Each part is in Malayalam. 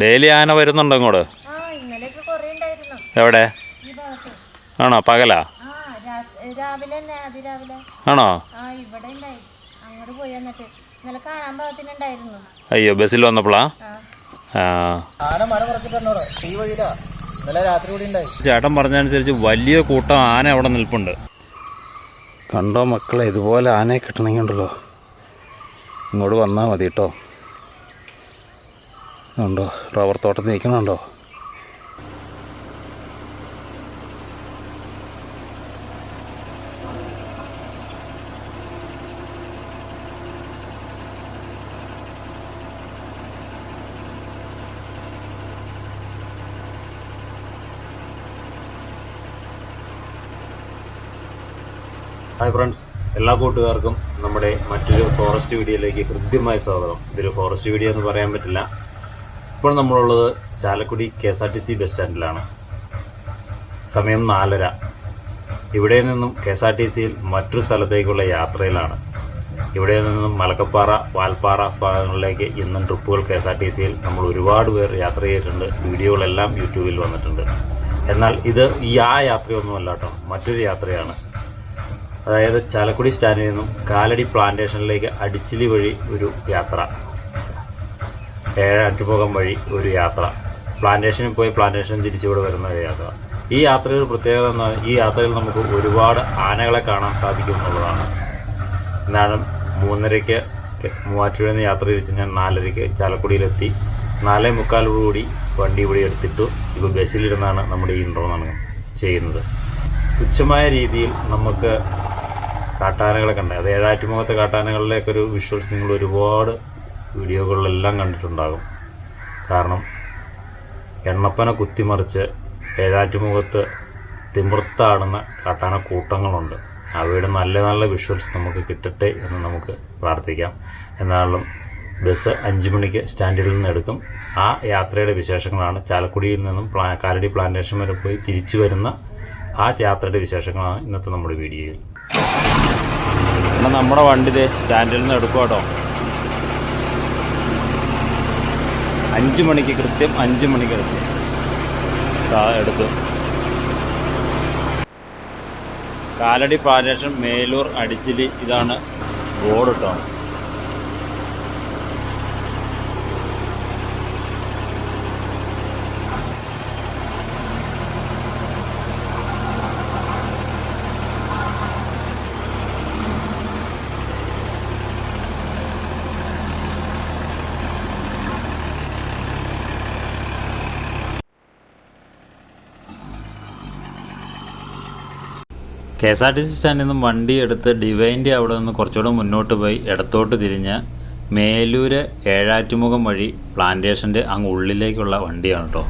ഡെയിലി ആന വരുന്നുണ്ടോ ഇങ്ങോട്ട്? എവിടെ? ഈ ഭാഗത്ത്. ആണോ? പകലാ? ആണോ? ആ ഇവിടെ ഉണ്ടായി. അങ്ങോട്ട് പോയി എന്നിട്ട് ഇന്നലെ കാണാൻ പാകത്തിനുണ്ടായിരുന്നു അയ്യോ ബസ്സിൽ വന്നപ്പോളാ? ആ. ആ. ആന മരം പറിച്ചിട്ടുണ്ടോ ഈ വഴിയിലാ. ഇന്നലെ രാത്രി കൂടി ഉണ്ടായി. ചേട്ടൻ പറഞ്ഞനുസരിച്ച് വലിയ കൂട്ടം ആന അവിടെ നിൽപ്പുണ്ട്. കണ്ടോ മക്കളെ ഇതുപോലെ ആനയെ കിട്ടണമെങ്കിൽ ഉണ്ടല്ലോ. ഇങ്ങോട്ട് വന്നാൽ മതി കേട്ടോ. ഉണ്ടോ റബ്ബർ തോട്ടത്തിൽ നിൽക്കണുണ്ടോ ഹായ് ഫ്രണ്ട്സ് എല്ലാ കൂട്ടുകാർക്കും നമ്മുടെ മറ്റൊരു ഫോറസ്റ്റ് വീഡിയോയിലേക്ക് കൃത്യമായ സ്വാഗതം. ഇതൊരു ഫോറസ്റ്റ് വീഡിയോ എന്ന് പറയാൻ പറ്റില്ല. ഇപ്പോൾ നമ്മളുള്ളത് Chalakudy K S R T C bus സ്റ്റാൻഡിലാണ്. സമയം നാലര. ഇവിടെ നിന്നും കെ എസ് ആർ ടി സിയിൽ മറ്റൊരു സ്ഥലത്തേക്കുള്ള യാത്രയിലാണ്. ഇവിടെ നിന്നും മലക്കപ്പാറ വാൽപ്പാറ ഭാഗങ്ങളിലേക്ക് ഇന്നും ട്രിപ്പുകൾ കെ എസ് ആർ ടി സിയിൽ നമ്മൾ ഒരുപാട് പേർ യാത്ര ചെയ്തിട്ടുണ്ട്. വീഡിയോകളെല്ലാം യൂട്യൂബിൽ വന്നിട്ടുണ്ട്. എന്നാൽ ഇത് ഈ ആ യാത്രയൊന്നുമല്ല കേട്ടോ മറ്റൊരു യാത്രയാണ്. അതായത് ചാലക്കുടി സ്റ്റാൻഡിൽ നിന്നും കാലടി പ്ലാന്റേഷനിലേക്ക് അടിച്ചിലി വഴി ഒരു യാത്ര. ഏഴ് അറ്റുമുഖം വഴി ഒരു യാത്ര. പ്ലാന്റേഷനിൽ പോയി പ്ലാന്റേഷൻ തിരിച്ചിവിടെ വരുന്ന ഒരു യാത്ര. ഈ യാത്രയിൽ പ്രത്യേകത എന്ന് ഈ യാത്രയിൽ നമുക്ക് ഒരുപാട് ആനകളെ കാണാൻ സാധിക്കും എന്നുള്ളതാണ്. എന്നാണ് മൂന്നരയ്ക്ക് മൂവാറ്റുപുഴയിൽ നിന്ന് യാത്ര തിരിച്ച് ഞാൻ നാലരയ്ക്ക് ചാലക്കുടിയിലെത്തി. നാലേ മുക്കാലോടുകൂടി വണ്ടി ഇവിടെ എടുത്തിട്ടു. ഇപ്പോൾ ബസ്സിലിരുന്നാണ് നമ്മുടെ ഈ ഇൻട്രോ ചെയ്യുന്നത്. തുച്ഛമായ രീതിയിൽ നമുക്ക് കാട്ടാനകളെ കണ്ടേ അത് ഏഴാറ്റുമുഖത്തെ കാട്ടാനകളിലേക്ക് ഒരു വിഷ്വൽസ് നിങ്ങൾ ഒരുപാട് വീഡിയോകളിലെല്ലാം കണ്ടിട്ടുണ്ടാകും. കാരണം എണ്ണപ്പന കുത്തിമറിച്ച് ഏഴാറ്റുമുഖത്ത് തിമിർത്താടുന്ന കാട്ടാന കൂട്ടങ്ങളുണ്ട്. അവയുടെ നല്ല നല്ല വിഷ്വൽസ് നമുക്ക് കിട്ടട്ടെ എന്ന് നമുക്ക് പ്രാർത്ഥിക്കാം. എന്നാലും ബസ് അഞ്ച് മണിക്ക് സ്റ്റാൻഡിൽ നിന്ന് എടുക്കും. ആ യാത്രയുടെ വിശേഷങ്ങളാണ് ചാലക്കുടിയിൽ നിന്നും പ്ലാ കാലടി പ്ലാന്റേഷൻ വരെ പോയി തിരിച്ചു വരുന്ന ആ യാത്രയുടെ വിശേഷങ്ങളാണ് ഇന്നത്തെ നമ്മുടെ വീഡിയോയിൽ. നമ്മുടെ വണ്ടി സ്റ്റാൻഡിൽ നിന്ന് എടുക്കും കേട്ടോ അഞ്ച് മണിക്ക് കൃത്യം അഞ്ച് മണിക്ക് എടുക്കും സാ എടുത്തു. കാലടി പാലേഷൻ മേലൂർ അടിച്ചിലി ഇതാണ് റോഡ് കേട്ടോ K S R T C സ്റ്റാൻഡിൽ നിന്നും വണ്ടി എടുത്ത് ഡിവൈന്റെ അവിടെ നിന്ന് കുറച്ചുകൂടെ മുന്നോട്ട് പോയി ഇടത്തോട്ട് തിരിഞ്ഞ് മേലൂര് ഏഴാറ്റുമുഖം വഴി പ്ലാന്റേഷന്റെ അങ്ങ് ഉള്ളിലേക്കുള്ള വണ്ടിയാണ് കേട്ടോ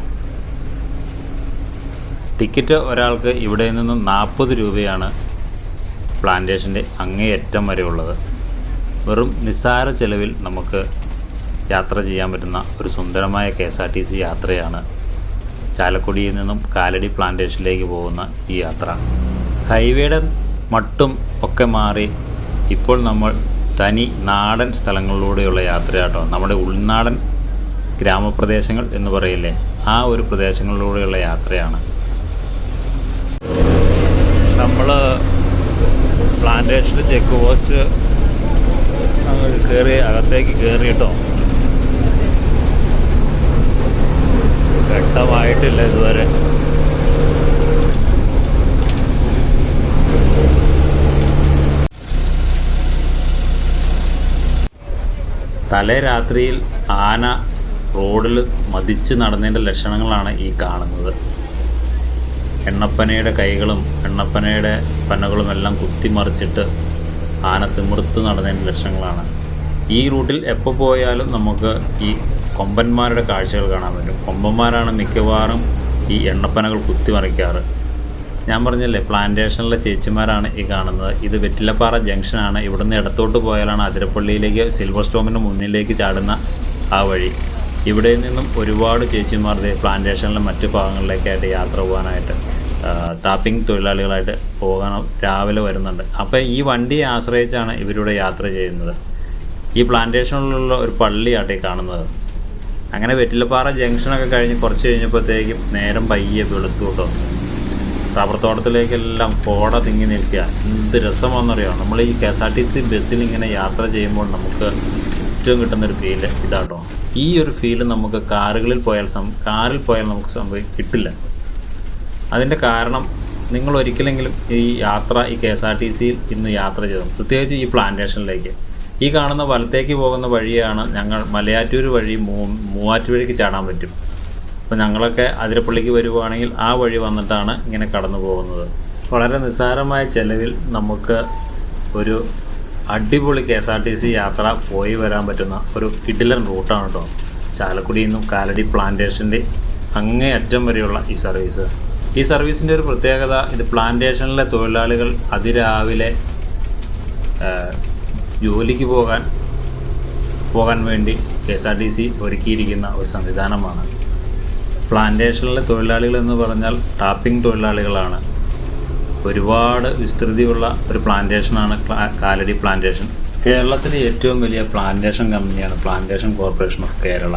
ടിക്കറ്റ് ഒരാൾക്ക് ഇവിടെ നിന്നും നാൽപ്പത് രൂപയാണ് പ്ലാന്റേഷന്റെ അങ്ങേയറ്റം വരെ ഉള്ളത്. വെറും നിസ്സാര ചെലവിൽ നമുക്ക് യാത്ര ചെയ്യാൻ പറ്റുന്ന ഒരു സുന്ദരമായ K S R T C യാത്രയാണ് ചാലക്കുടിയിൽ നിന്നും കാലടി പ്ലാന്റേഷനിലേക്ക് പോകുന്ന ഈ യാത്ര. ഹൈവേയുടെ മട്ടും ഒക്കെ മാറി ഇപ്പോൾ നമ്മൾ തനി നാടൻ സ്ഥലങ്ങളിലൂടെയുള്ള യാത്രയാട്ടോ. നമ്മുടെ ഉൾനാടൻ ഗ്രാമപ്രദേശങ്ങൾ എന്ന് പറയില്ലേ ആ ഒരു പ്രദേശങ്ങളിലൂടെയുള്ള യാത്രയാണ്. നമ്മൾ പ്ലാന്റേഷനിൽ ചെക്ക് പോസ്റ്റ് കയറി അകത്തേക്ക് കയറിയിട്ടോ ഇതുവരെ തലേ രാത്രിയിൽ ആന റോഡിൽ മതിച്ച് നടന്നതിന്റെ ലക്ഷണങ്ങളാണ് ഈ കാണുന്നത്. എണ്ണപ്പനയുടെ കൈകളും എണ്ണപ്പനയുടെ പനകളും എല്ലാം കുത്തിമറിച്ചിട്ട് ആന തിമിർത്ത് നടന്നതിന്റെ ലക്ഷണങ്ങളാണ്. ഈ റൂട്ടിൽ എപ്പോൾ പോയാലും നമുക്ക് ഈ കൊമ്പന്മാരുടെ കാഴ്ചകൾ കാണാൻ പറ്റും. കൊമ്പന്മാരാണ് മിക്കവാറും ഈ എണ്ണപ്പനകൾ കുത്തിമറിക്കാറ്. ഞാൻ പറഞ്ഞില്ലേ പ്ലാന്റേഷനിലെ ചേച്ചിമാരാണ് ഈ കാണുന്നത്. ഇത് വെറ്റിലപ്പാറ ജംഗ്ഷനാണ്. ഇവിടുന്ന് ഇടത്തോട്ട് പോയാലാണ് അതിരപ്പള്ളിയിലേക്ക് സിൽവർ സ്റ്റോമിന് മുന്നിലേക്ക് ചാടുന്ന ആ വഴി. ഇവിടെ നിന്നും ഒരുപാട് ചേച്ചിമാർ പ്ലാന്റേഷനിലെ മറ്റു ഭാഗങ്ങളിലേക്കായിട്ട് യാത്ര പോകാനായിട്ട് ടാപ്പിംഗ് തൊഴിലാളികളായിട്ട് പോകാൻ രാവിലെ വരുന്നുണ്ട്. അപ്പോൾ ഈ വണ്ടിയെ ആശ്രയിച്ചാണ് ഇവരിവിടെ യാത്ര ചെയ്യുന്നത്. ഈ പ്ലാന്റേഷനിലുള്ള ഒരു പള്ളിയാട്ടെ കാണുന്നത്. അങ്ങനെ വെറ്റിലപ്പാറ ജംഗ്ഷനൊക്കെ കഴിഞ്ഞ് കുറച്ച് കഴിഞ്ഞപ്പോഴത്തേക്കും നേരം പയ്യെ വെളുത്തു റബ്ബർ തോട്ടത്തിലേക്കെല്ലാം കോട തിങ്ങി നിൽക്കുക. എന്ത് രസമാണെന്നറിയോ? നമ്മൾ ഈ K S R T C ബസ്സിൽ ഇങ്ങനെ യാത്ര ചെയ്യുമ്പോൾ നമുക്ക് ഏറ്റവും കിട്ടുന്നൊരു ഫീൽ ഇതാട്ടോ. ഈ ഒരു ഫീൽ നമുക്ക് കാറുകളിൽ പോയാൽ സം കാറിൽ പോയാൽ നമുക്ക് സംഭവം കിട്ടില്ല. അതിന്റെ കാരണം നിങ്ങൾ ഒരിക്കലെങ്കിലും ഈ യാത്ര ഈ കെ എസ് ആർ ടി സിയിൽ ഇന്ന് യാത്ര ചെയ്തു. പ്രത്യേകിച്ച് ഈ പ്ലാന്റേഷനിലേക്ക്. ഈ കാണുന്ന വലത്തേക്ക് പോകുന്ന വഴിയാണ് ഞങ്ങൾ മലയാറ്റൂർ വഴി മൂ മൂവാറ്റുപുഴയ്ക്ക് ചാടാൻ പറ്റും. അപ്പോൾ ഞങ്ങളൊക്കെ അതിരപ്പള്ളിക്ക് വരുവാണെങ്കിൽ ആ വഴി വന്നിട്ടാണ് ഇങ്ങനെ കടന്നു പോകുന്നത്. വളരെ നിസ്സാരമായ ചിലവിൽ നമുക്ക് ഒരു അടിപൊളി K S R T C യാത്ര പോയി വരാൻ പറ്റുന്ന ഒരു കിഡിലൻ റൂട്ടാണ് കേട്ടോ ചാലക്കുടിയിൽ നിന്നും കാലടി പ്ലാന്റേഷന്റെ അങ്ങേയറ്റം വരെയുള്ള ഈ സർവീസ്. ഈ സർവീസിന്റെ ഒരു പ്രത്യേകത ഇത് പ്ലാന്റേഷനിലെ തൊഴിലാളികൾ അതിരാവിലെ ജോലിക്ക് പോകാൻ പോകാൻ വേണ്ടി K S R T C ഒരുക്കിയിരിക്കുന്ന ഒരു സംവിധാനമാണ്. പ്ലാന്റേഷനിലെ തൊഴിലാളികൾ എന്ന് പറഞ്ഞാൽ ടാപ്പിംഗ് തൊഴിലാളികളാണ്. ഒരുപാട് വിസ്തൃതിയുള്ള ഒരു പ്ലാന്റേഷനാണ് ക്ലാ- കാലടി പ്ലാന്റേഷൻ കേരളത്തിലെ ഏറ്റവും വലിയ പ്ലാന്റേഷൻ കമ്പനിയാണ് പ്ലാന്റേഷൻ കോർപ്പറേഷൻ ഓഫ് കേരള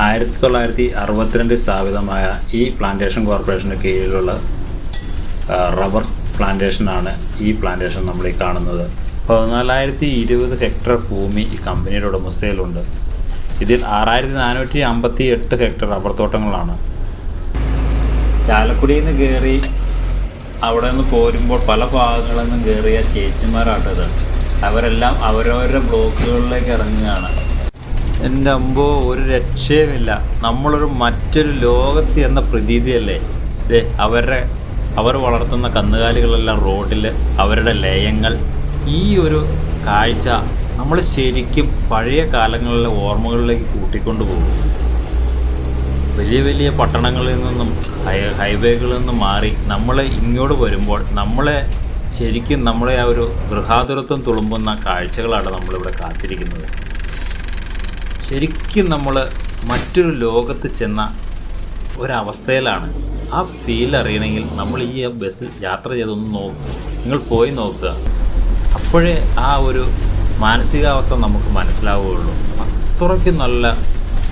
ആയിരത്തി തൊള്ളായിരത്തി അറുപത്തിരണ്ടിൽ സ്ഥാപിതമായ ഈ പ്ലാന്റേഷൻ കോർപ്പറേഷന് കീഴിലുള്ള റബ്ബർ പ്ലാന്റേഷനാണ് ഈ പ്ലാന്റേഷൻ നമ്മൾ ഈ കാണുന്നത്. പതിനാലായിരത്തി ഇരുപത് ഹെക്ടർ ഭൂമി ഈ കമ്പനിയുടെ ഉടമസ്ഥയിലുണ്ട് ഇതിൽ ആറായിരത്തി നാനൂറ്റി അമ്പത്തി എട്ട് ഹെക്ടർ റബ്ബർ തോട്ടങ്ങളാണ് ചാലക്കുടിയിൽ നിന്ന് കയറി അവിടെ നിന്ന് പോരുമ്പോൾ പല ഭാഗങ്ങളിൽ നിന്നും കയറിയ ചേച്ചിമാരാട്ടത്. അവരെല്ലാം അവരവരുടെ ബ്ലോക്കുകളിലേക്ക് ഇറങ്ങുകയാണ്. എന്റെ അമ്പോ ഒരു രക്ഷയുമില്ല. നമ്മളൊരു മറ്റൊരു ലോകത്ത് എന്ന പ്രതീതിയല്ലേ? ദേ അവരുടെ അവർ വളർത്തുന്ന കന്നുകാലികളെല്ലാം റോഡിൽ അവരുടെ ലയങ്ങൾ. ഈ ഒരു കാഴ്ച നമ്മൾ ശരിക്കും പഴയ കാലങ്ങളിലെ ഓർമ്മകളിലേക്ക് കൂട്ടിക്കൊണ്ടു പോകും. വലിയ വലിയ പട്ടണങ്ങളിൽ നിന്നും ഹൈ ഹൈവേകളിൽ നിന്നും മാറി നമ്മൾ ഇങ്ങോട്ട് വരുമ്പോൾ നമ്മളെ ശരിക്കും നമ്മളെ ആ ഒരു ഗൃഹാതുരത്വം തുളുമ്പുന്ന കാഴ്ചകളാണ് നമ്മളിവിടെ കാത്തിരിക്കുന്നത്. ശരിക്കും നമ്മൾ മറ്റൊരു ലോകത്ത് ചെന്ന ഒരവസ്ഥയിലാണ്. ആ ഫീൽ അറിയണമെങ്കിൽ നമ്മൾ ഈ ബസ്സിൽ യാത്ര ചെയ്തൊന്ന് നോക്കുക നിങ്ങൾ പോയി നോക്കുക. അപ്പോഴേ ആ ഒരു മാനസികാവസ്ഥ നമുക്ക് മനസ്സിലാവുകയുള്ളൂ. അത്രയ്ക്ക് നല്ല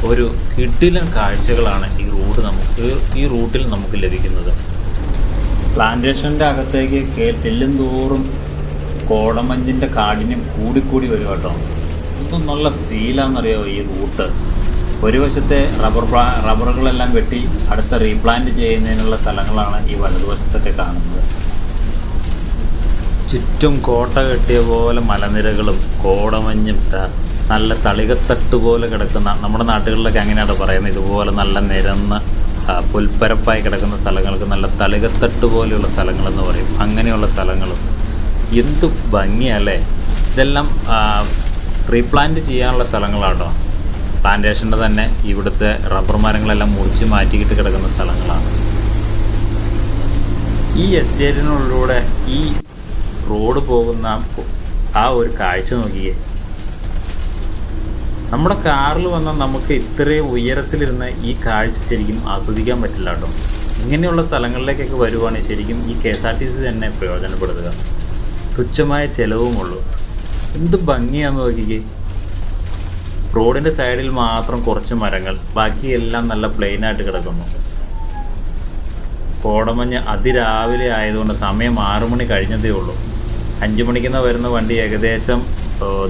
ഒരു കിടിലൻ കാഴ്ചകളാണ് ഈ റൂട്ട് നമുക്ക് ഈ റൂട്ടിൽ നമുക്ക് ലഭിക്കുന്നത്. പ്ലാന്റേഷന്റെ അകത്തേക്ക് കേ ചെല്ലും തോറും കോടമഞ്ഞിന്റെ കാഠിന്യം കൂടിക്കൂടി വരും കേട്ടോ. ഇത് നല്ല ഫീലാണെന്നറിയാമോ ഈ റൂട്ട്? ഒരു വശത്തെ റബ്ബർ റബ്ബറുകളെല്ലാം വെട്ടി അടുത്ത റീപ്ലാന്റ് ചെയ്യുന്നതിനുള്ള സ്ഥലങ്ങളാണ് ഈ വലതുവശത്തൊക്കെ കാണുന്നത്. ചുറ്റും കോട്ട കെട്ടിയ പോലെ മലനിരകളും കോടമഞ്ഞും നല്ല തളികത്തട്ട് പോലെ കിടക്കുന്ന നമ്മുടെ നാട്ടുകളിലൊക്കെ അങ്ങനെയാണ് പറയുന്നത്. ഇതുപോലെ നല്ല നിരന്ന് പുൽപ്പരപ്പായി കിടക്കുന്ന സ്ഥലങ്ങൾക്ക് നല്ല തളികത്തട്ട് പോലെയുള്ള സ്ഥലങ്ങളെന്ന് പറയും. അങ്ങനെയുള്ള സ്ഥലങ്ങളും. എന്ത് ഭംഗിയല്ലേ ഇതെല്ലാം റീപ്ലാന്റ് ചെയ്യാനുള്ള സ്ഥലങ്ങളാട്ടോ. പ്ലാന്റേഷന്റെ തന്നെ ഇവിടുത്തെ റബ്ബർ മരങ്ങളെല്ലാം മുറിച്ച് മാറ്റിയിട്ട് കിടക്കുന്ന സ്ഥലങ്ങളാണ്. ഈ എസ്റ്റേറ്റിനുള്ളിലൂടെ ഈ റോഡ് പോകുന്ന ആ ഒരു കാഴ്ച നോക്കിയേ. നമ്മുടെ കാറിൽ വന്ന നമുക്ക് ഇത്രയും ഉയരത്തിലിരുന്ന ഈ കാഴ്ച ശരിക്കും ആസ്വദിക്കാൻ പറ്റില്ല കേട്ടോ. ഇങ്ങനെയുള്ള സ്ഥലങ്ങളിലേക്കൊക്കെ വരുവാണെങ്കിൽ ശരിക്കും ഈ K S R T C തന്നെ പ്രയോജനപ്പെടുത്തുക. തുച്ഛമായ ചിലവുമുള്ളൂ എന്ത് ഭംഗിയാന്ന് നോക്കിക്കേ. റോഡിന്റെ സൈഡിൽ മാത്രം കുറച്ച് മരങ്ങൾ ബാക്കിയെല്ലാം നല്ല പ്ലെയിനായിട്ട് കിടക്കുന്നു. കോടമഞ്ഞ് അതിരാവിലെ ആയതുകൊണ്ട് സമയം ആറു മണി കഴിഞ്ഞതേ ഉള്ളൂ. അഞ്ച് മണിക്കുന്ന വരുന്ന വണ്ടി ഏകദേശം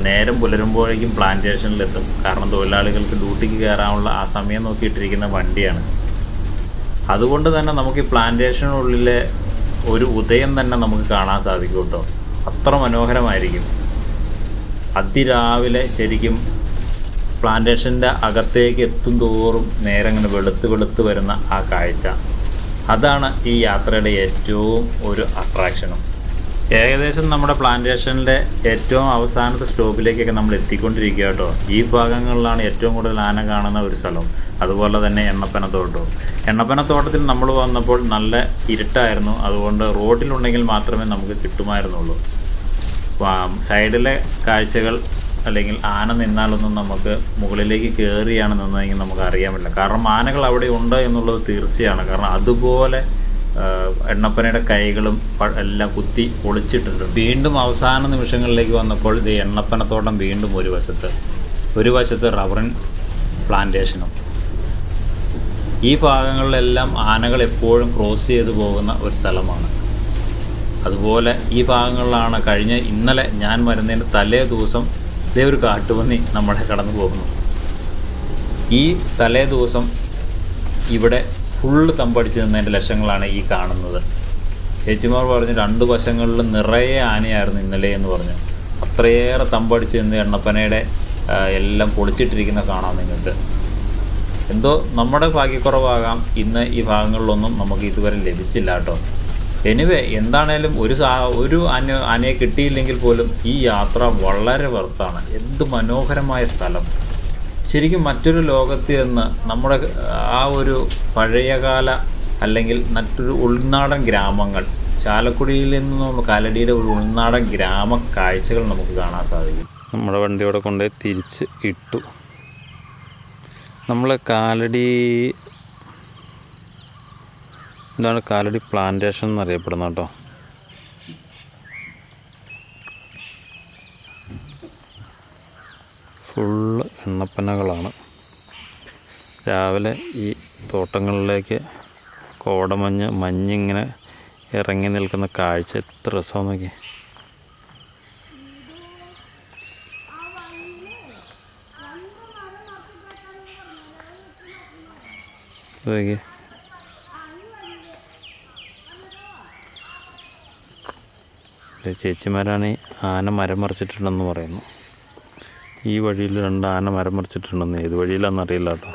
നേരം പുലരുമ്പോഴേക്കും പ്ലാന്റേഷനിലെത്തും. കാരണം തൊഴിലാളികൾക്ക് ഡ്യൂട്ടിക്ക് കയറാനുള്ള ആ സമയം നോക്കിയിട്ടിരിക്കുന്ന വണ്ടിയാണ്. അതുകൊണ്ട് തന്നെ നമുക്ക് ഈ പ്ലാന്റേഷനുള്ളിലെ ഒരു ഉദയം തന്നെ നമുക്ക് കാണാൻ സാധിക്കും കേട്ടോ. അത്ര മനോഹരമായിരിക്കും. അതിരാവിലെ ശരിക്കും പ്ലാന്റേഷന്റെ അകത്തേക്ക് എത്തും തോറും നേരം ഇങ്ങനെ വെളുത്ത് വെളുത്ത് വരുന്ന ആ കാഴ്ച. അതാണ് ഈ യാത്രയുടെ ഏറ്റവും ഒരു അട്രാക്ഷനും ഏകദേശം നമ്മുടെ പ്ലാന്റേഷനിലെ ഏറ്റവും അവസാനത്തെ സ്റ്റോപ്പിലേക്കൊക്കെ നമ്മൾ എത്തിക്കൊണ്ടിരിക്കുക കേട്ടോ. ഈ ഭാഗങ്ങളിലാണ് ഏറ്റവും കൂടുതൽ ആന കാണുന്ന ഒരു സ്ഥലം. അതുപോലെ തന്നെ എണ്ണപ്പനത്തോട്ടവും എണ്ണപ്പനത്തോട്ടത്തിൽ നമ്മൾ വന്നപ്പോൾ നല്ല ഇരുട്ടായിരുന്നു. അതുകൊണ്ട് റോഡിലുണ്ടെങ്കിൽ മാത്രമേ നമുക്ക് കിട്ടുമായിരുന്നുള്ളൂ. സൈഡിലെ കാഴ്ചകൾ അല്ലെങ്കിൽ ആന നിന്നാലൊന്നും നമുക്ക് മുകളിലേക്ക് കയറിയാണ് നിന്നതെങ്കിൽ നമുക്ക് അറിയാൻ പറ്റില്ല. കാരണം ആനകൾ അവിടെ ഉണ്ട് എന്നുള്ളത് തീർച്ചയാണ്. കാരണം അതുപോലെ എണ്ണപ്പനയുടെ കൈകളും എല്ലാം കുത്തി പൊളിച്ചിട്ടുണ്ട് വീണ്ടും അവസാന നിമിഷങ്ങളിലേക്ക് വന്നപ്പോൾ ഇത് എണ്ണപ്പനത്തോട്ടം വീണ്ടും ഒരു വശത്ത് ഒരു വശത്ത് റബ്ബറിൻ പ്ലാന്റേഷനും. ഈ ഭാഗങ്ങളിലെല്ലാം ആനകൾ എപ്പോഴും ക്രോസ് ചെയ്ത് പോകുന്ന ഒരു സ്ഥലമാണ്. അതുപോലെ ഈ ഭാഗങ്ങളിലാണ് കഴിഞ്ഞ ഇന്നലെ ഞാൻ വരുന്നതിന്റെ തലേ ദിവസം ഇതേ ഒരു കാട്ടുപന്നി നമ്മളെ കടന്നു പോകുന്നു. ഈ തലേ ദിവസം ഇവിടെ ഫുള്ള് തമ്പടിച്ച് നിന്നതിന്റെ ലക്ഷങ്ങളാണ് ഈ കാണുന്നത്. ചേച്ചിമാർ പറഞ്ഞു രണ്ട് വശങ്ങളിൽ നിറയെ ആനയായിരുന്നു ഇന്നലെ എന്ന് പറഞ്ഞു. അത്രയേറെ തമ്പടിച്ച് നിന്ന് എണ്ണപ്പനയുടെ എല്ലാം പൊളിച്ചിട്ടിരിക്കുന്ന കാണാം നിങ്ങൾക്ക്. എന്തോ നമ്മുടെ ഭാഗ്യക്കുറവാകാം. ഇന്ന് ഈ ഭാഗങ്ങളിലൊന്നും നമുക്ക് ഇതുവരെ ലഭിച്ചില്ല കേട്ടോ. എനിവേ എന്താണേലും ഒരു സാ ഒരു അന ആനയെ കിട്ടിയില്ലെങ്കിൽ പോലും ഈ യാത്ര വളരെ വർത്താണ് എന്ത് മനോഹരമായ സ്ഥലം. ശരിക്കും മറ്റൊരു ലോകത്ത് നിന്ന് നമ്മുടെ ആ ഒരു പഴയകാല അല്ലെങ്കിൽ മറ്റൊരു ഉൾനാടൻ ഗ്രാമങ്ങൾ ചാലക്കുടിയിൽ നിന്നും കാലടിയുടെ ഒരു ഉൾനാടൻ ഗ്രാമ കാഴ്ചകൾ നമുക്ക് കാണാൻ സാധിക്കും. നമ്മുടെ വണ്ടി കൊണ്ട് കൊണ്ടുപോയി തിരിച്ച് ഇട്ടു. നമ്മൾ കാലടി ഇതാണ് കാലടി പ്ലാന്റേഷൻ എന്നറിയപ്പെടുന്നത് കേട്ടോ ഫുള്ള് എണ്ണപ്പനകളാണ് രാവിലെ ഈ തോട്ടങ്ങളിലേക്ക് കോടമഞ്ഞ് മഞ്ഞിങ്ങനെ ഇറങ്ങി നിൽക്കുന്ന കാഴ്ച എത്ര രസമാണ് നോക്കി നോക്കി ചേച്ചിമാരാണ് ആന മരം മറിച്ചിട്ടുണ്ടെന്ന് പറയുന്നു. ഈ വഴിയിൽ രണ്ട് ആന മരം മറിച്ചിട്ടുണ്ടെന്ന് ഏത് വഴിയിലാണെന്ന് അറിയില്ല കേട്ടോ.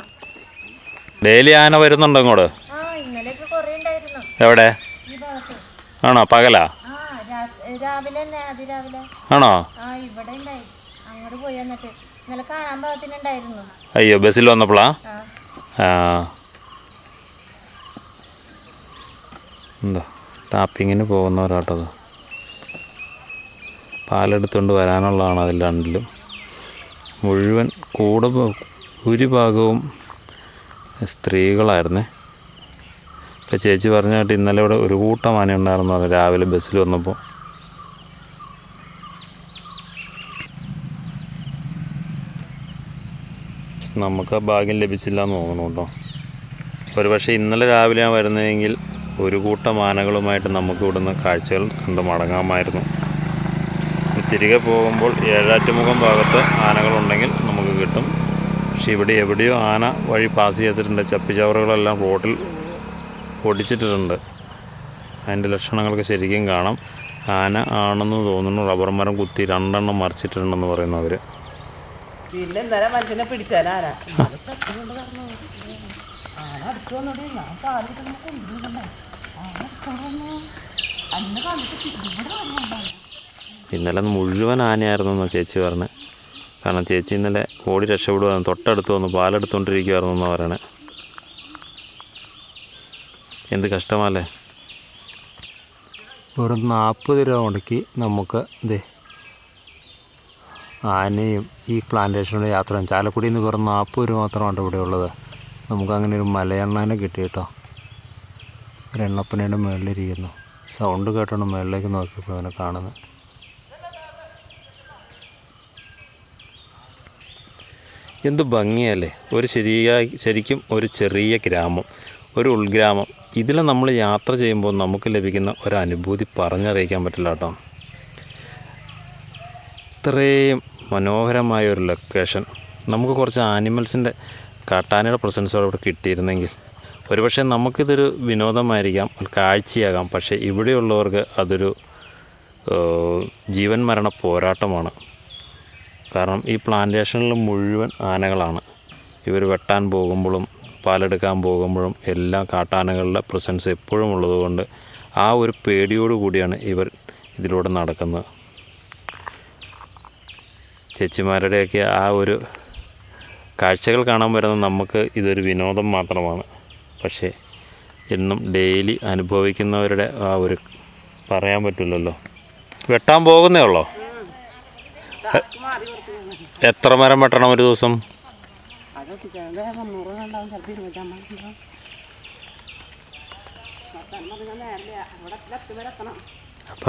ഡെയിലി ആന വരുന്നുണ്ടോ ഇങ്ങോട്ട്? എവിടെ? ആണോ? പകലാ? ആണോ? അയ്യോ ബസ്സിൽ വന്നപ്പോളാ? ആ. എന്താ? ടാപ്പിങ്ങിന് പോകുന്നവരാട്ടത് പാലെടുത്തുകൊണ്ട് വരാനുള്ളതാണ് അതിൽ രണ്ടിലും. മുഴുവൻ കൂടെ ഭൂരിഭാഗവും സ്ത്രീകളായിരുന്നേ. ഇപ്പം ചേച്ചി പറഞ്ഞ കേട്ട് ഇന്നലെ ഇവിടെ ഒരു കൂട്ടം ആന ഉണ്ടായിരുന്നു രാവിലെ ബസ്സിൽ വന്നപ്പോൾ നമുക്ക് ആ ഭാഗ്യം ലഭിച്ചില്ല എന്ന് തോന്നുന്നു കേട്ടോ. ഒരു പക്ഷേ ഇന്നലെ രാവിലെയാണ് വരുന്നതെങ്കിൽ ഒരു കൂട്ടം ആനകളുമായിട്ട് നമുക്ക് ഇവിടുന്ന് കാഴ്ചകൾ കണ്ട് മടങ്ങാമായിരുന്നു. തിരികെ പോകുമ്പോൾ ഏഴാറ്റുമുഖം ഭാഗത്ത് ആനകളുണ്ടെങ്കിൽ നമുക്ക് കിട്ടും. പക്ഷെ ഇവിടെ എവിടെയോ ആന വഴി പാസ് ചെയ്തിട്ടുണ്ട്. ചപ്പിച്ചവറുകളെല്ലാം റോഡിൽ പൊടിച്ചിട്ടിട്ടുണ്ട്. അതിന്റെ ലക്ഷണങ്ങളൊക്കെ ശരിക്കും കാണാം. ആന ആണെന്ന് തോന്നുന്നു റബ്ബർ മരം കുത്തി രണ്ടെണ്ണം മറിച്ചിട്ടുണ്ടെന്ന് പറയുന്നു അവർ പിന്നെ ഇന്നലെ മനുഷ്യനെ പിടിച്ചാലാന ഇന്നലെ മുഴുവൻ ആനയായിരുന്നു എന്നാണ് ചേച്ചി പറഞ്ഞത് കാരണം ചേച്ചി ഇന്നലെ ഓടി രക്ഷപ്പെടുവായിരുന്നു. തൊട്ടടുത്ത് വന്ന് പാലെടുത്തുകൊണ്ടിരിക്കുമായിരുന്നു എന്നാണ് പറയണേ. എന്ത് കഷ്ടമല്ലേ? വെറും നാൽപ്പത് രൂപ മുടക്കി നമുക്ക് ഇതേ ആനയും ഈ പ്ലാന്റേഷനിലെ യാത്ര ചാലക്കുടിയിൽ നിന്ന് വെറും നാൽപ്പത് രൂപ മാത്രമാണ് ഇവിടെ ഉള്ളത്. നമുക്കങ്ങനെ ഒരു മലയണ്ണാനെ കിട്ടി കേട്ടോ. ഒരു എണ്ണപ്പനയുടെ മുകളിലിരിക്കുന്നു സൗണ്ട് കേട്ടോണ്ട് മുകളിലേക്ക് നോക്കിയപ്പോൾ അവനെ കാണുന്നത്. എന്ത് ഭംഗിയല്ലേ? ഒരു ശരിയായി ശരിക്കും ഒരു ചെറിയ ഗ്രാമം ഒരു ഉൾഗ്രാമം. ഇതിൽ നമ്മൾ യാത്ര ചെയ്യുമ്പോൾ നമുക്ക് ലഭിക്കുന്ന ഒരു അനുഭൂതി പറഞ്ഞറിയിക്കാൻ പറ്റില്ല കേട്ടോ. ഇത്രയും മനോഹരമായ ഒരു ലൊക്കേഷൻ നമുക്ക് കുറച്ച് ആനിമൽസിന്റെ കാട്ടാനയുടെ പ്രസൻസ് അവിടെ കിട്ടിയിരുന്നെങ്കിൽ. ഒരുപക്ഷെ നമുക്കിതൊരു വിനോദമായിരിക്കാം ഒരു കാഴ്ചയാകാം. പക്ഷേ ഇവിടെയുള്ളവർക്ക് അതൊരു ജീവൻ മരണ പോരാട്ടമാണ്. കാരണം ഈ പ്ലാന്റേഷനിൽ മുഴുവൻ ആനകളാണ്. ഇവർ വെട്ടാൻ പോകുമ്പോഴും പാലെടുക്കാൻ പോകുമ്പോഴും എല്ലാ കാട്ടാനകളുടെ പ്രസൻസ് എപ്പോഴും ഉള്ളതുകൊണ്ട് ആ ഒരു പേടിയോടു കൂടിയാണ് ഇവർ ഇതിലൂടെ നടക്കുന്നത്. ചേച്ചിമാരുടെയൊക്കെ ആ ഒരു കാഴ്ചകൾ കാണാൻ വരുന്ന നമുക്ക് ഇതൊരു വിനോദം മാത്രമാണ്. പക്ഷേ എന്നും ഡെയിലി അനുഭവിക്കുന്നവരുടെ ആ ഒരു പറയാൻ പറ്റില്ലല്ലോ. വെട്ടാൻ പോകുന്നേ ഉള്ളോ? എത്ര മരം വെട്ടണം ഒരു ദിവസം?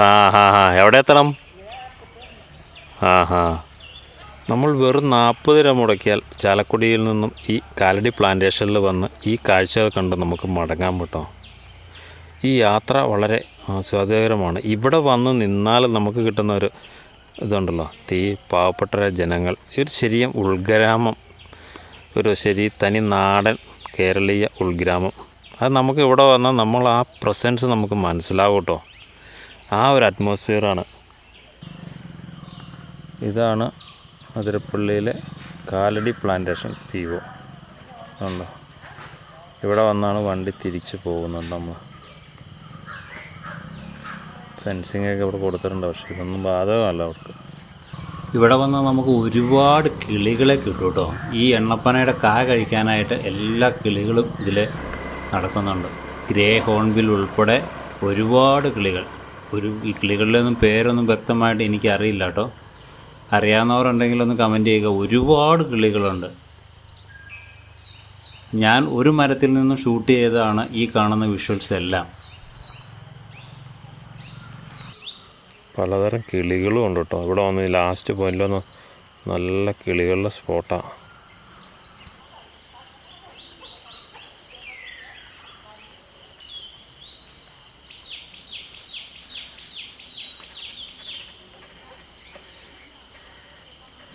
ആ ഹാ ഹാ എവിടെ എത്തണം? ആ ഹാ നമ്മൾ വെറും നാൽപ്പത് രൂപ മുടക്കിയാൽ ചാലക്കുടിയിൽ നിന്നും ഈ കാലടി പ്ലാന്റേഷനിൽ വന്ന് ഈ കാഴ്ചകൾ കണ്ട് നമുക്ക് മടങ്ങാൻ പറ്റും ഈ യാത്ര വളരെ ആസ്വാദ്യകരമാണ്. ഇവിടെ വന്ന് നിന്നാൽ നമുക്ക് കിട്ടുന്ന ഒരു ഇതുണ്ടല്ലോ. തീ പാവപ്പെട്ട ജനങ്ങൾ. ഒരു ശരിയും ഉൾഗ്രാമം. ഒരു ശരി തനി നാടൻ കേരളീയ ഉൾഗ്രാമം. അത് നമുക്ക് ഇവിടെ വന്നാൽ നമ്മൾ ആ പ്രസൻസ് നമുക്ക് മനസ്സിലാവും കേട്ടോ. ആ ഒരു അറ്റ്മോസ്ഫിയറാണ് ഇതാണ് അതിരപ്പള്ളിയിലെ കാലടി പ്ലാന്റേഷൻ പി ഒ ഇവിടെ വന്നാണ് വണ്ടി തിരിച്ചു പോകുന്നത് നമ്മൾ. ഫെൻസിങ് ഒക്കെ ഇവിടെ കൊടുത്തിട്ടുണ്ട്. പക്ഷേ ഇതൊന്നും ബാധകമല്ല അവർക്ക്. ഇവിടെ വന്നാൽ നമുക്ക് ഒരുപാട് കിളികളെ കിട്ടും കേട്ടോ. ഈ എണ്ണപ്പനയുടെ കാ കഴിക്കാനായിട്ട് എല്ലാ കിളികളും ഇതിൽ നടക്കുന്നുണ്ട്. ഗ്രേ ഹോൺബിൽ ഉൾപ്പെടെ ഒരുപാട് കിളികൾ. ഒരു ഈ കിളികളിലൊന്നും പേരൊന്നും വ്യക്തമായിട്ട് എനിക്കറിയില്ല കേട്ടോ. അറിയാവുന്നവരുണ്ടെങ്കിൽ ഒന്ന് കമന്റ് ചെയ്യുക. ഒരുപാട് കിളികളുണ്ട്. ഞാൻ ഒരു മരത്തിൽ നിന്നും ഷൂട്ട് ചെയ്തതാണ് ഈ കാണുന്ന വിഷ്വൽസ് എല്ലാം. പലതരം കിളികളും ഉണ്ട് കേട്ടോ. ഇവിടെ വന്ന് ലാസ്റ്റ് പോയിന്റിലൊന്ന് നല്ല കിളികളുടെ സ്പോട്ടാണ്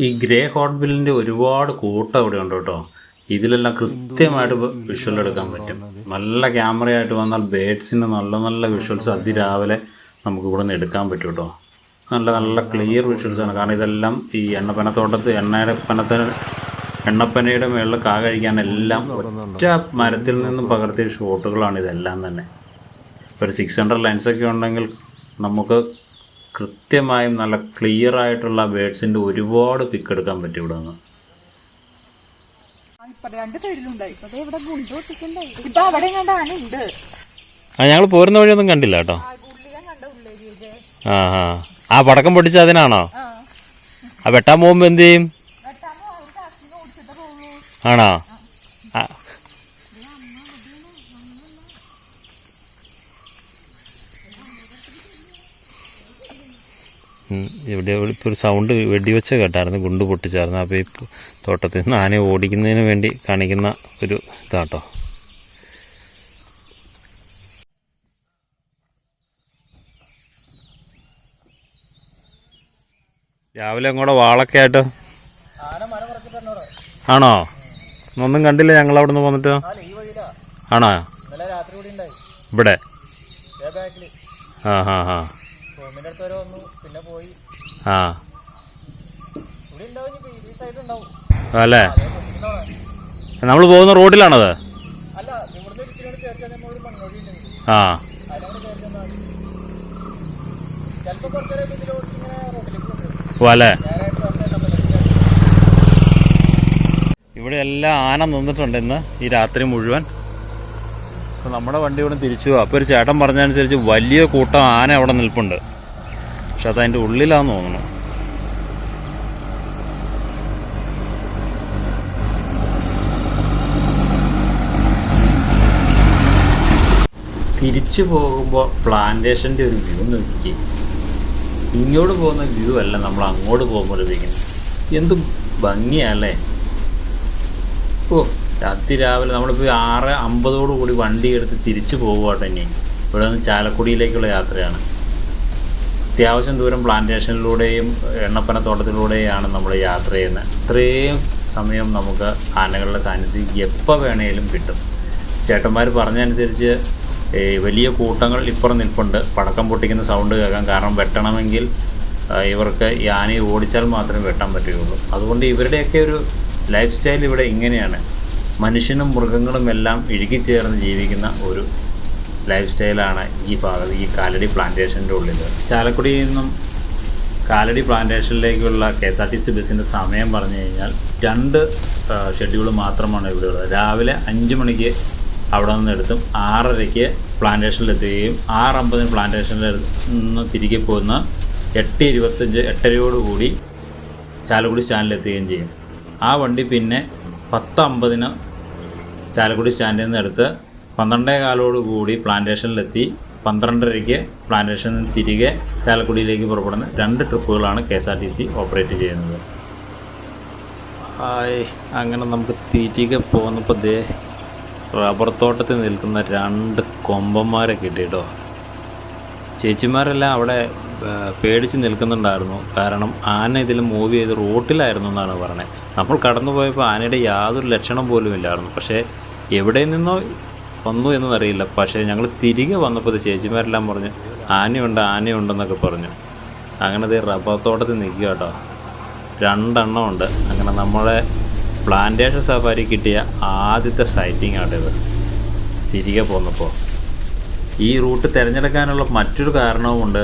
ഈ ഗ്രേ ഹോട്ട്ബില്ലിന്റെ ഒരുപാട് കൂട്ടം ഇവിടെ ഉണ്ട് കേട്ടോ. ഇതിലെല്ലാം കൃത്യമായിട്ട് വിഷ്വൽ എടുക്കാൻ പറ്റും. നല്ല ക്യാമറയായിട്ട് വന്നാൽ ബേഡ്സിന് നല്ല നല്ല വിഷ്വൽസ് അതിരാവിലെ നമുക്ക് ഇവിടെ നിന്ന് എടുക്കാൻ പറ്റും കേട്ടോ നല്ല നല്ല ക്ലിയർ വിഷ്വൽസ് ആണ്. കാരണം ഇതെല്ലാം ഈ എണ്ണപ്പനത്തോട്ടത്ത് എണ്ണയുടെ പനത്തിന് എണ്ണപ്പനയുടെ മുകളിൽ കാ കഴിക്കാനെല്ലാം ഒറ്റ മരത്തിൽ നിന്നും പകർത്തിയ ഷോട്ടുകളാണ് ഇതെല്ലാം തന്നെ. ഒരു സിക്സ് ഹൺഡ്രഡ് ലെൻസൊക്കെ ഉണ്ടെങ്കിൽ നമുക്ക് കൃത്യമായും നല്ല ക്ലിയർ ആയിട്ടുള്ള ബേഡ്സിന്റെ ഒരുപാട് പിക്ക് എടുക്കാൻ പറ്റും ഇവിടെ നിന്ന് ഇപ്പൊ അവിടെ കണ്ടാണ് ഉണ്ട്. ആ ഞങ്ങൾ പോരുന്ന വഴിയൊന്നും കണ്ടില്ല കേട്ടോ. ആ ആ. ആ പടക്കം പൊട്ടിച്ച അതിനാണോ? ആ. വെട്ടാൻ പോകുമ്പോൾ എന്ത് ചെയ്യും? ആണോ? ഇവിടെ ഇപ്പോൾ ഒരു സൗണ്ട് വെടിവെച്ച കേട്ടായിരുന്നു ഗുണ്ട് പൊട്ടിച്ചായിരുന്നു. അപ്പോൾ ഈ തോട്ടത്തിൽ നിന്ന് ആനയെ ഓടിക്കുന്നതിന് വേണ്ടി കാണിക്കുന്ന ഒരു ഇതാട്ടോ. രാവിലെ അങ്ങോട്ട് വാളൊക്കെ ആയിട്ട് ആണോ? ഒന്നും കണ്ടില്ല ഞങ്ങൾ അവിടെ നിന്ന് വഴിയിലാ ആണോ? ഇവിടെ. ആ ഹാ ഹാ ആ. അല്ലേ? നമ്മൾ പോകുന്ന റോഡിലാണത്. ആ. അല്ലേ ഇവിടെ എല്ലാം ആന നിന്നിട്ടുണ്ട് ഇന്ന് ഈ രാത്രി മുഴുവൻ. നമ്മുടെ വണ്ടി ഇവിടെ തിരിച്ചു അപ്പോൾ ഒരു ചേട്ടൻ പറഞ്ഞതനുസരിച്ച് വലിയ കൂട്ടം ആന അവിടെ നിൽപ്പുണ്ട്. പക്ഷെ അതതിന്റെ ഉള്ളിലാന്ന് തോന്നുന്നു. തിരിച്ചു പോകുമ്പോൾ പ്ലാന്റേഷന്റെ ഒരു വ്യൂ നോക്കിക്കേ. ഇങ്ങോട്ട് പോകുന്ന വ്യൂ അല്ല നമ്മൾ അങ്ങോട്ട് പോകുമ്പോൾ ലഭിക്കുന്നത് എന്ത് ഭംഗിയല്ലേ? ഓ രാത്രി രാവിലെ നമ്മളിപ്പോൾ ആറ് അമ്പതോടു കൂടി വണ്ടി എടുത്ത് തിരിച്ചു പോകുവാട്ടോ ഇനി. ഇവിടെ നിന്ന് ചാലക്കുടിയിലേക്കുള്ള യാത്രയാണ്. അത്യാവശ്യം ദൂരം പ്ലാന്റേഷനിലൂടെയും എണ്ണപ്പനത്തോട്ടത്തിലൂടെയാണ് നമ്മൾ യാത്ര ചെയ്യുന്നത്. ഇത്രയും സമയം നമുക്ക് ആനകളുടെ സാന്നിധ്യം എപ്പോൾ വേണേലും കിട്ടും. ചേട്ടന്മാർ പറഞ്ഞതനുസരിച്ച് വലിയ കൂട്ടങ്ങൾ ഇപ്പുറം നിൽപ്പുണ്ട്. പടക്കം പൊട്ടിക്കുന്ന സൗണ്ട് കേൾക്കാം കാരണം വെട്ടണമെങ്കിൽ ഇവർക്ക് ഈ ഓടിച്ചാൽ മാത്രമേ വെട്ടാൻ പറ്റുകയുള്ളൂ. അതുകൊണ്ട് ഇവരുടെയൊക്കെ ഒരു ലൈഫ് സ്റ്റൈൽ ഇവിടെ ഇങ്ങനെയാണ്. മനുഷ്യനും മൃഗങ്ങളും എല്ലാം ഇഴുകിച്ചേർന്ന് ജീവിക്കുന്ന ഒരു ലൈഫ് സ്റ്റൈലാണ് ഈ ഭാഗത്ത് ഈ കാലടി പ്ലാന്റേഷന്റെ ഉള്ളിൽ ചാലക്കുടിയിൽ നിന്നും Kalady പ്ലാന്റേഷനിലേക്കുള്ള K S R T C ബസ്സിന്റെ സമയം പറഞ്ഞു കഴിഞ്ഞാൽ രണ്ട് ഷെഡ്യൂൾ മാത്രമാണ് ഇവിടെയുള്ളത് രാവിലെ അഞ്ച് മണിക്ക് അവിടെ നിന്ന് എടുത്തും ആറരയ്ക്ക് പ്ലാന്റേഷനിലെത്തുകയും ആറ് അമ്പതിന് പ്ലാന്റേഷനിൽ നിന്ന് തിരികെ പോകുന്ന എട്ട് ഇരുപത്തഞ്ച് എട്ടരയോടുകൂടി ചാലക്കുടി സ്റ്റാൻഡിലെത്തുകയും ചെയ്യും. ആ വണ്ടി പിന്നെ പത്ത് അമ്പതിന് ചാലക്കുടി സ്റ്റാൻഡിൽ നിന്ന് എടുത്ത് പന്ത്രണ്ടേ കാലോടുകൂടി പ്ലാന്റേഷനിലെത്തി പന്ത്രണ്ടരയ്ക്ക് പ്ലാന്റേഷനിൽ നിന്ന് തിരികെ ചാലക്കുടിയിലേക്ക് പുറപ്പെടുന്ന രണ്ട് ട്രിപ്പുകളാണ് K S R T C operate ചെയ്യുന്നത്. അങ്ങനെ നമുക്ക് തിരികെ പോകുന്നപ്പോൾ ദേ റബ്ബർ തോട്ടത്തിൽ നിൽക്കുന്ന രണ്ട് കൊമ്പന്മാരെ കിട്ടിയിട്ടോ? ചേച്ചിമാരെല്ലാം അവിടെ പേടിച്ച് നിൽക്കുന്നുണ്ടായിരുന്നു. കാരണം ആന ഇതിൽ മൂവ് ചെയ്ത് റോട്ടിലായിരുന്നു എന്നാണ് പറഞ്ഞത് നമ്മൾ കടന്നു പോയപ്പോൾ ആനയുടെ യാതൊരു ലക്ഷണം പോലും ഇല്ലായിരുന്നു. പക്ഷേ എവിടെ നിന്നോ വന്നു എന്നറിയില്ല. പക്ഷേ ഞങ്ങൾ തിരികെ വന്നപ്പോൾ ഇത് ചേച്ചിമാരെല്ലാം പറഞ്ഞു ആനയുണ്ട് ആനയുണ്ടെന്നൊക്കെ പറഞ്ഞു. അങ്ങനെ ദേ റബ്ബർ തോട്ടത്തിൽ നിൽക്കുക കേട്ടോ. രണ്ടെണ്ണം ഉണ്ട് അങ്ങനെ നമ്മളെ പ്ലാന്റേഷൻ സഫാരി കിട്ടിയ ആദ്യത്തെ സൈറ്റിംഗ് ആണിത് തിരികെ പോന്നപ്പോൾ ഈ റൂട്ട് തിരഞ്ഞെടുക്കാനുള്ള മറ്റൊരു കാരണവുമുണ്ട്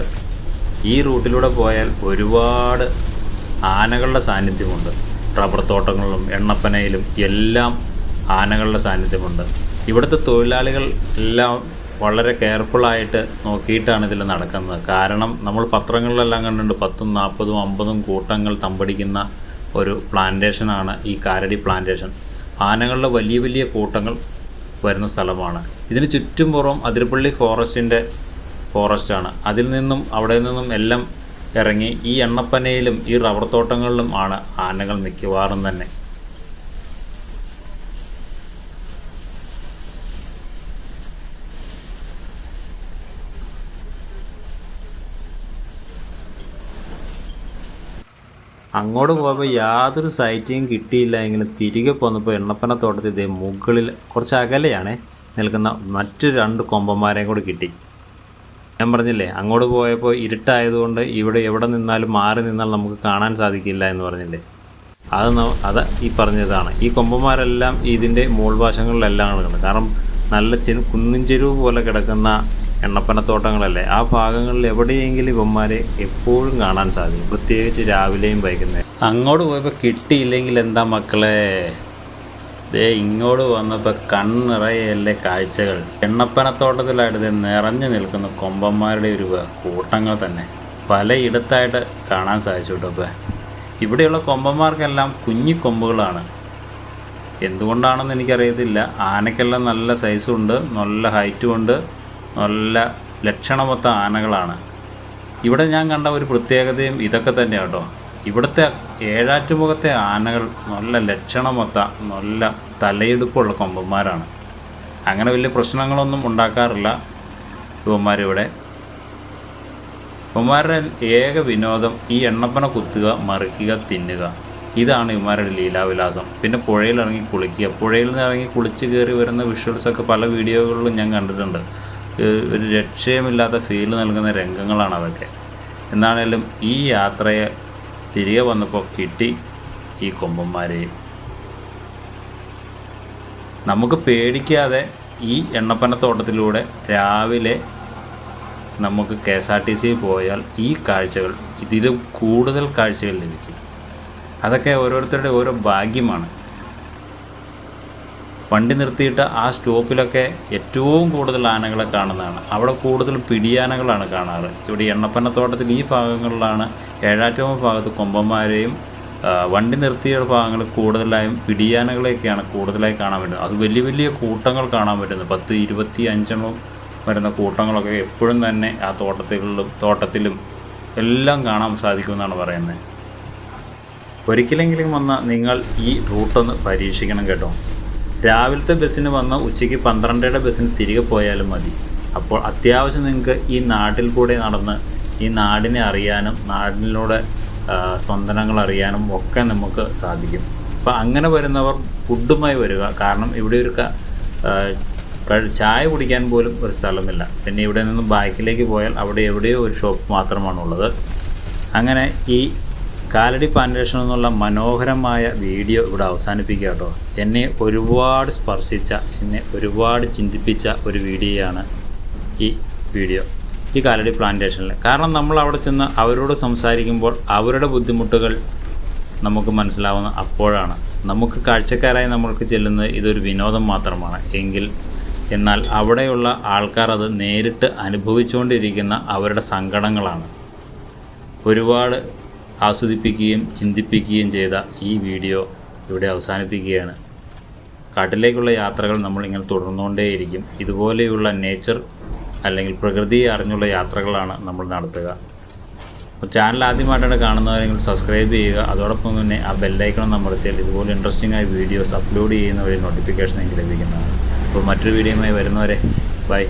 ഈ റൂട്ടിലൂടെ പോയാൽ ഒരുപാട് ആനകളുടെ സാന്നിധ്യമുണ്ട്. റബ്ബർ തോട്ടങ്ങളിലും എണ്ണപ്പനയിലും എല്ലാം ആനകളുടെ സാന്നിധ്യമുണ്ട്. ഇവിടുത്തെ തൊഴിലാളികൾ എല്ലാം വളരെ കെയർഫുള്ളായിട്ട് നോക്കിയിട്ടാണ് ഇതിൽ നടക്കുന്നത്. കാരണം നമ്മൾ പത്രങ്ങളിലെല്ലാം കണ്ടിട്ടുണ്ട് പത്തും നാൽപ്പതും അമ്പതും കൂട്ടങ്ങൾ തമ്പടിക്കുന്ന ഒരു പ്ലാന്റേഷനാണ് ഈ കാരടി പ്ലാന്റേഷൻ ആനകളുടെ വലിയ വലിയ കൂട്ടങ്ങൾ വരുന്ന സ്ഥലമാണ്. ഇതിന് ചുറ്റും പുറം അതിരപ്പള്ളി ഫോറസ്റ്റിന്റെ ഫോറസ്റ്റാണ് അതിൽ നിന്നും അവിടെ നിന്നും എല്ലാം ഇറങ്ങി ഈ എണ്ണപ്പനയിലും ഈ റബ്ബർ തോട്ടങ്ങളിലും ആണ് ആനകൾ മിക്കവാറും തന്നെ. അങ്ങോട്ട് പോയപ്പോൾ യാതൊരു സൈറ്റിയും കിട്ടിയില്ല. ഇങ്ങനെ തിരികെ പോന്നപ്പോൾ എണ്ണപ്പന തോട്ടത്തിൽ ഇതേ മുകളിൽ കുറച്ച് അകലെയാണ് നിൽക്കുന്ന മറ്റു രണ്ട് കൊമ്പന്മാരെയും കൂടി കിട്ടി. ഞാൻ പറഞ്ഞില്ലേ അങ്ങോട്ട് പോയപ്പോൾ ഇരുട്ടായതുകൊണ്ട് ഇവിടെ എവിടെ നിന്നാലും മാറി നിന്നാൽ നമുക്ക് കാണാൻ സാധിക്കില്ല എന്ന് പറഞ്ഞില്ലേ? അത് അത് ഈ പറഞ്ഞതാണ്. ഈ കൊമ്പന്മാരെല്ലാം ഇതിന്റെ മൂൾവശങ്ങളിലെല്ലാം കിടക്കുന്നത് കാരണം നല്ല ചെ കുന്നിൻ ചെരുവ് പോലെ കിടക്കുന്ന എണ്ണപ്പനത്തോട്ടങ്ങളല്ലേ? ആ ഭാഗങ്ങളിൽ എവിടെയെങ്കിലും ഇവന്മാരെ എപ്പോഴും കാണാൻ സാധിക്കും. പ്രത്യേകിച്ച് രാവിലെയും വൈകുന്നേരം. അങ്ങോട്ട് പോയപ്പോൾ കിട്ടിയില്ലെങ്കിൽ എന്താ മക്കളെ? ദേ ഇങ്ങോട്ട് വന്നപ്പോൾ കണ്ണിറയല്ലേ കാഴ്ചകൾ. എണ്ണപ്പനത്തോട്ടത്തിലായിട്ട് നിറഞ്ഞു നിൽക്കുന്ന കൊമ്പന്മാരുടെ ഒരു കൂട്ടങ്ങൾ തന്നെ. പലയിടത്തായിട്ട് കാണാൻ സാധിച്ചു കേട്ടോ ഇപ്പോൾ ഇവിടെയുള്ള കൊമ്പന്മാർക്കെല്ലാം കുഞ്ഞി കൊമ്പുകളാണ്. എന്തുകൊണ്ടാണെന്ന് എനിക്കറിയത്തില്ല. ആനയ്ക്കെല്ലാം നല്ല സൈസുണ്ട് നല്ല ഹൈറ്റും ഉണ്ട്. നല്ല ലക്ഷണമൊത്ത ആനകളാണ്. ഇവിടെ ഞാൻ കണ്ട ഒരു പ്രത്യേകതയും ഇതൊക്കെ തന്നെയാണ് കേട്ടോ. ഇവിടുത്തെ ഏഴാറ്റുമുഖത്തെ ആനകൾ നല്ല ലക്ഷണമൊത്ത നല്ല തലയെടുപ്പുള്ള കൊമ്പന്മാരാണ്. അങ്ങനെ വലിയ പ്രശ്നങ്ങളൊന്നും ഉണ്ടാക്കാറില്ല ഇവന്മാരിവിടെ. ഇവന്മാരുടെ ഏക വിനോദം ഈ എണ്ണപ്പന കുത്തുക മറിക്കുക തിന്നുക. ഇതാണ് ഇവന്മാരുടെ ലീലാവിലാസം. പിന്നെ പുഴയിൽ ഇറങ്ങി കുളിക്കുക. പുഴയിൽ നിന്ന് ഇറങ്ങി കുളിച്ച് കയറി വരുന്ന വിഷ്വൽസൊക്കെ പല വീഡിയോകളിലും ഞാൻ കണ്ടിട്ടുണ്ട്. ഒരു രക്ഷയുമില്ലാത്ത ഫീൽ നൽകുന്ന രംഗങ്ങളാണ് അതൊക്കെ. എന്നാണേലും ഈ യാത്രയെ തിരികെ വന്നപ്പോൾ കിട്ടി ഈ കൊമ്പന്മാരെയും നമുക്ക് പേടിക്കാതെ ഈ എണ്ണപ്പനത്തോട്ടത്തിലൂടെ രാവിലെ നമുക്ക് K S R T C പോയാൽ ഈ കാഴ്ചകൾ ഇതിലും കൂടുതൽ കാഴ്ചകൾ ലഭിക്കും. അതൊക്കെ ഓരോരുത്തരുടെ ഓരോ ഭാഗ്യമാണ്. വണ്ടി നിർത്തിയിട്ട് ആ സ്റ്റോപ്പിലൊക്കെ ഏറ്റവും കൂടുതൽ ആനകളെ കാണുന്നതാണ്. അവിടെ കൂടുതലും പിടിയാനകളാണ് കാണാറ്. ഇവിടെ എണ്ണപ്പനത്തോട്ടത്തിൽ ഈ ഭാഗങ്ങളിലാണ് ഏഴാറ്റവും ഭാഗത്ത് കൊമ്പന്മാരെയും വണ്ടി നിർത്തിയ ഭാഗങ്ങളിൽ കൂടുതലായും പിടിയാനകളെയൊക്കെയാണ് കൂടുതലായി കാണാൻ പറ്റുന്നത്. അത് വലിയ വലിയ കൂട്ടങ്ങൾ കാണാൻ പറ്റുന്നത്. പത്ത് ഇരുപത്തി അഞ്ചെണ്ണം വരുന്ന കൂട്ടങ്ങളൊക്കെ എപ്പോഴും തന്നെ ആ തോട്ടത്തിലും തോട്ടത്തിലും എല്ലാം കാണാൻ സാധിക്കുമെന്നാണ് പറയുന്നത്. ഒരിക്കലെങ്കിലും വന്ന നിങ്ങൾ ഈ റൂട്ടൊന്ന് പരീക്ഷിക്കണം കേട്ടോ. രാവിലത്തെ ബസ്സിന് വന്ന ഉച്ചയ്ക്ക് പന്ത്രണ്ടരയുടെ ബസ്സിന് തിരികെ പോയാലും മതി. അപ്പോൾ അത്യാവശ്യം നിങ്ങൾക്ക് ഈ നാട്ടിൽ കൂടെ നടന്ന് ഈ നാടിനെ അറിയാനും നാടിനോട് സ്പന്ദനങ്ങൾ അറിയാനും ഒക്കെ നമുക്ക് സാധിക്കും. അപ്പോൾ അങ്ങനെ വരുന്നവർ ഫുഡുമായി വരിക. കാരണം ഇവിടെ ഒരു ചായ കുടിക്കാൻ പോലും ഒരു സ്ഥലമില്ല. പിന്നെ ഇവിടെ നിന്ന് ബാക്കിലേക്ക് പോയാൽ അവിടെ എവിടെയോ ഒരു ഷോപ്പ് മാത്രമാണുള്ളത്. അങ്ങനെ ഈ കാലടി പ്ലാന്റേഷൻ എന്നുള്ള മനോഹരമായ വീഡിയോ ഇവിടെ അവസാനിപ്പിക്കുക കേട്ടോ. എന്നെ ഒരുപാട് സ്പർശിച്ച എന്നെ ഒരുപാട് ചിന്തിപ്പിച്ച ഒരു വീഡിയോയാണ് ഈ വീഡിയോ ഈ കാലടി പ്ലാന്റേഷനിൽ കാരണം നമ്മൾ അവിടെ ചെന്ന് അവരോട് സംസാരിക്കുമ്പോൾ അവരുടെ ബുദ്ധിമുട്ടുകൾ നമുക്ക് മനസ്സിലാവുന്ന അപ്പോഴാണ്. നമുക്ക് കാഴ്ചക്കാരായി നമ്മൾക്ക് ചെല്ലുന്നത് ഇതൊരു വിനോദം മാത്രമാണ്. എങ്കിൽ എന്നാൽ അവിടെയുള്ള ആൾക്കാർ അത് നേരിട്ട് അനുഭവിച്ചുകൊണ്ടിരിക്കുന്ന അവരുടെ സങ്കടങ്ങളാണ്. ഒരുപാട് ആസ്വദിപ്പിക്കുകയും ചിന്തിപ്പിക്കുകയും ചെയ്ത ഈ വീഡിയോ ഇവിടെ അവസാനിപ്പിക്കുകയാണ്. കാട്ടിലേക്കുള്ള യാത്രകൾ നമ്മൾ നമ്മളിങ്ങനെ തുടർന്നുകൊണ്ടേയിരിക്കും. ഇതുപോലെയുള്ള നേച്ചർ അല്ലെങ്കിൽ പ്രകൃതിയെ അറിഞ്ഞുള്ള യാത്രകളാണ് നമ്മൾ നടത്തുക. ചാനൽ ആദ്യമായിട്ടാണ് കാണുന്നവരെങ്കിൽ സബ്സ്ക്രൈബ് ചെയ്യുക. അതോടൊപ്പം തന്നെ ആ ബെല്ലൈക്കണം അമർത്തിയാൽ ഇതുപോലെ ഇൻട്രസ്റ്റിംഗ് ആയ വീഡിയോസ് അപ്ലോഡ് ചെയ്യുന്ന വഴി നോട്ടിഫിക്കേഷൻ എനിക്ക് ലഭിക്കുന്നതാണ്. അപ്പോൾ മറ്റൊരു വീഡിയോയുമായി വരുന്നവരെ ബൈ